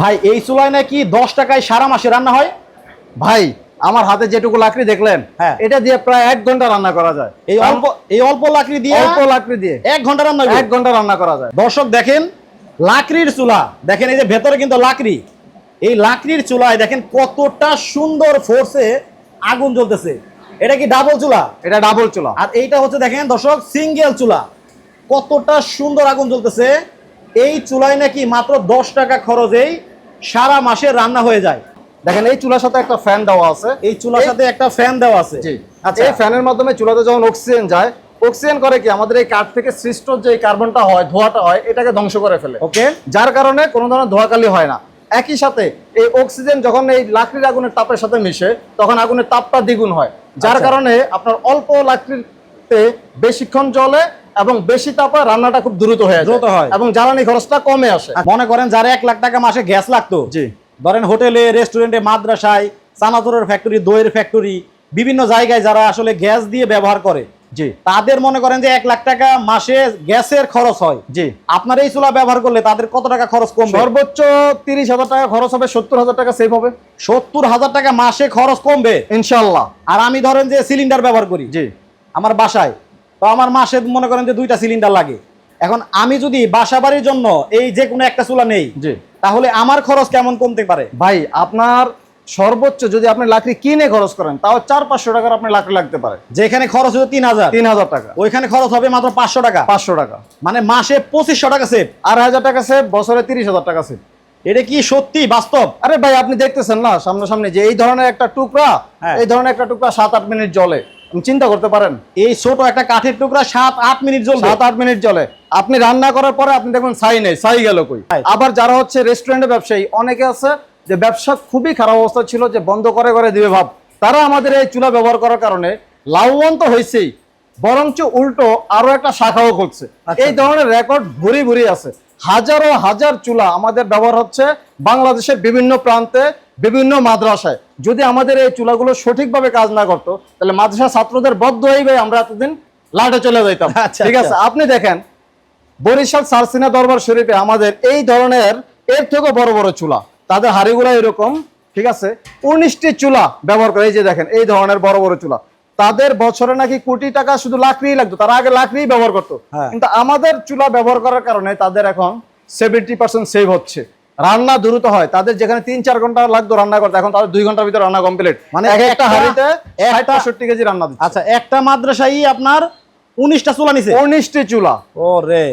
ভাই এই চুলায় নাকি দশ টাকায় সারা মাসে রান্না হয়? ভাই আমার হাতে যেটুকু লাকড়ি দেখলেন হ্যাঁ। এটা দিয়ে প্রায় এক ঘণ্টা রান্না করা যায়। এই অল্প এই অল্প লাকড়ি দিয়ে অল্প লাকড়ি দিয়ে এক ঘণ্টা রান্না এক ঘণ্টা রান্না করা যায়। দর্শক দেখেন লাকড়ির চুলা। দেখেন এই যে ভেতরে কিন্তু লাকড়ি। এই লাকড়ির চুলায় দেখেন কতটা সুন্দর ফোর্সে আগুন জ্বলতেছে। এটা কি ডাবল চুলা? এটা ডাবল চুলা। আর এইটা হচ্ছে দেখেন দর্শক সিঙ্গেল চুলা। কতটা সুন্দর আগুন জ্বলতেছে। এই চুলায় নাকি মাত্র দশ টাকা খরচেই সারা মাসে রান্না হয়ে যায়। দেখেন এই চুলার সাথে একটা ফ্যান দেওয়া আছে। এই চুলার সাথে একটা ফ্যান দেওয়া আছে। আচ্ছা। এই ফ্যানের মাধ্যমে চুলাতে যখন অক্সিজেন যায় অক্সিজেন করে কি? আমাদের এই কাঠ থেকে সৃষ্ট যে কার্বনটা হয় ধোঁয়াটা হয় এটাকে ধ্বংস করে ফেলে। ওকে। যার কারণে কোনো ধরনের ধোঁয়াকালি হয় না। একই সাথে এই অক্সিজেন যখন এই লাকড়ির আগুনের তাপের সাথে মিশে তখন আগুনের তাপটা দ্বিগুণ হয়। যার আচ্ছা। কারণে আপনার অল্প লাকড়িতে বেশিক্ষণ জ্বলে এবং বেশি তাপে রান্নাটা খুব দ্রুত হয়ে দ্রুত হয়। এবং জ্বালানি খরচটা কমে আসে। মনে করেন যারা এক লাখ টাকা মাসে গ্যাস লাগতো। জি। ধরেন হোটেলে রেস্টুরেন্টে মাদ্রাসায় চানাচুরের ফ্যাক্টরি দইয়ের ফ্যাক্টরি বিভিন্ন জায়গায় যারা আসলে গ্যাস দিয়ে ব্যবহার করে জি। তাদের মনে করেন যে এক লাখ টাকা মাসে গ্যাসের খরচ হয়। জি। আপনার এই চুলা ব্যবহার করলে তাদের কত টাকা খরচ কমবে? সর্বোচ্চ তিরিশ হাজার টাকা খরচ হবে সত্তর হাজার টাকা সেভ হবে। সত্তর হাজার টাকা মাসে খরচ কমবে? ইনশাল্লাহ আর আমি ধরেন যে সিলিন্ডার ব্যবহার করি। জি। আমার বাসায় তো আমার মাসে মনে করেন যে দুইটা সিলিন্ডার লাগে। এখন আমি যদি বাসা বাড়ির জন্য এই যে কোনো একটা চুলা নেই তাহলে আমার খরচ কেমন কমতে পারে? ভাই আপনার সর্বোচ্চ যদি আপনি লাকড়ি কিনে খরচ করেন তাও চার পাঁচশো টাকার আপনার লাকড়ি লাগতে পারে। যেখানে খরচ হচ্ছে তিন হাজার। তিন হাজার টাকা। ওইখানে খরচ হবে মাত্র পাঁচশো টাকা। পাঁচশো টাকা। মানে মাসে পঁচিশশো টাকা সেভ। আর হাজার টাকা সেভ বছরে তিরিশ হাজার টাকা সেভ। এটা কি সত্যি বাস্তব? আরে ভাই আপনি দেখতেছেন না সামনাসামনি যে এই ধরনের একটা টুকরা হ্যাঁ। এই ধরনের একটা টুকরা সাত আট মিনিট জলে চিন্তা করতে পারেন। এই ছোট একটা কাঠের টুকরা সাত আট মিনিট জ্বলবে। সাত আট মিনিট জলে আপনি রান্না করার পরে আপনি দেখবেন ছাই নেই ছাই গেল কই? আবার যারা হচ্ছে রেস্টুরেন্টে ব্যবসায়ী অনেকে আছে যে ব্যবসা খুবই খারাপ অবস্থা ছিল যে বন্ধ করে করে দিবে ভাব। তারা আমাদের এই চুলা ব্যবহার করার কারণে লাভবান তো হয়েছেই বরঞ্চ উল্টো আরও একটা শাখাও করছে আচ্ছা। এই ধরনের রেকর্ড ভুরি ভুরি আছে। হাজারো হাজার চুলা আমাদের ব্যবহার হচ্ছে বাংলাদেশের বিভিন্ন প্রান্তে বিভিন্ন মাদ্রাসায়। যদি আমাদের এই চুলাগুলো সঠিকভাবে কাজ না করতো তাহলে মাদ্রাসা ছাত্রদের বদ্ধ হইবে আমরা এতদিন লাটে চলে যাইতাম। আচ্ছা, ঠিক আছে? আচ্ছা। আপনি দেখেন বরিশাল সারসিনা দরবার শরীফে আমাদের এই ধরনের এর থেকেও বড় বড় চুলা তাদের হাড়িগুলা এরকম ঠিক আছে? উনিশটি চুলা ব্যবহার করে এই যে দেখেন এই ধরনের বড় বড় চুলা। তাদের বছরে নাকি কোটি টাকা শুধু লাকড়ি লাগতো তারা আগে লাকড়ি ব্যবহার করতো। হ্যাঁ। কিন্তু আমাদের চুলা ব্যবহার করার কারণে তাদের এখন সেভেন্টি পার্সেন্ট সেভ হচ্ছে। রান্না দ্রুত হয়। তাদের যেখানে তিন চার ঘণ্টা লাগতো রান্না করতে এখন তাদের দুই ঘণ্টার ভিতরে রান্না কমপ্লিট মানে এক একটা হাড়িতে একটা- কেজি রান্না আচ্ছা একটা মাদ্রাসাই আপনার উনিশটা চুলা নিছে? উনিশটি চুলা। ও রে